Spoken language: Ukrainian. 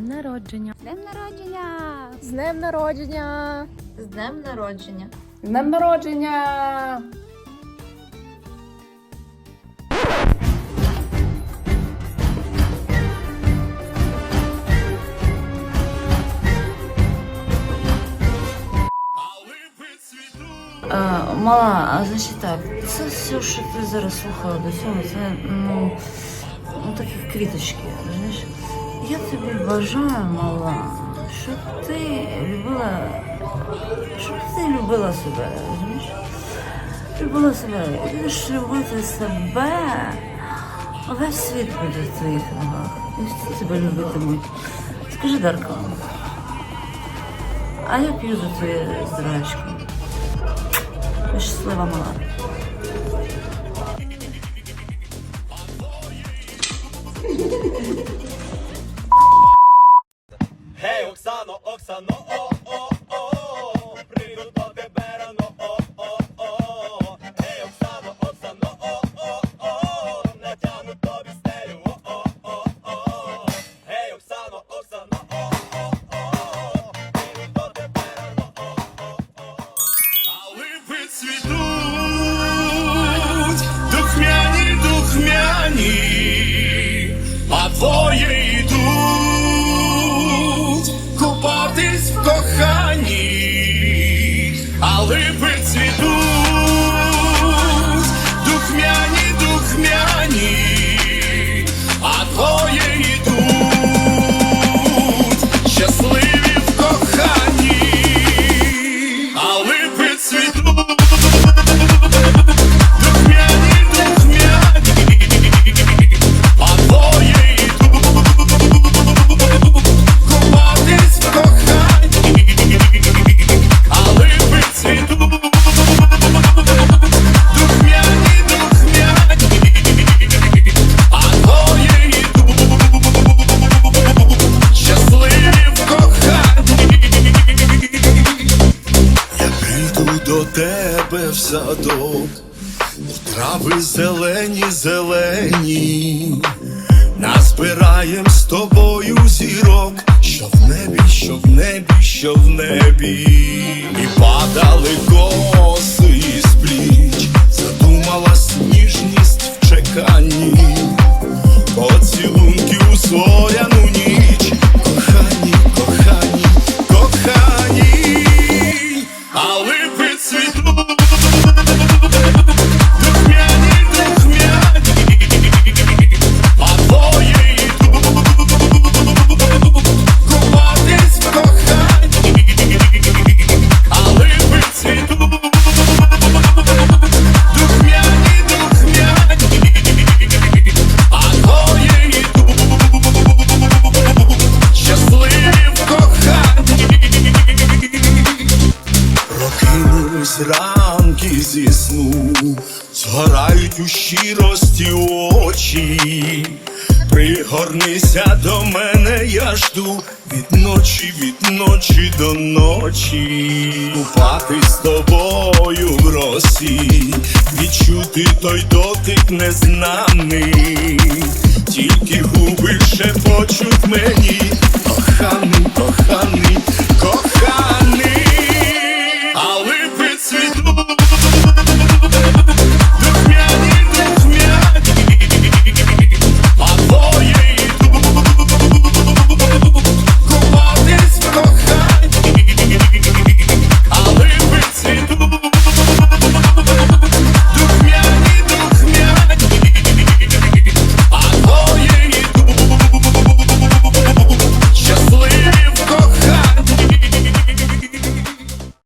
народження! З днем народження! З днем народження. З днем народження! А, мала, а значить так, це все, що ти зараз слухала до цього, це ну, ну такі квіточки, розумієш? Я тобі бажаю, мала, щоб ти любила, щоб ти любила себе, розумієш? Любила себе. Будеш любити себе, весь світ буде в твоїх ногах. І всі тебе любитимуть. Скажи, Дарко, а я п'ю за твоє здоров'ячко. Щаслива мала. の奥さんの до тебе в садок, у трави зелені, зелені, назбираєм з тобою зірок, що в небі, що в небі, що в небі, Прокинусь ранки зі сну, згорають у щирості очі. Пригорнися до мене, я жду від ночі, від ночі до ночі. Купатись з тобою в росі, відчути той дотик незнаний, тільки губи шепочуть мені,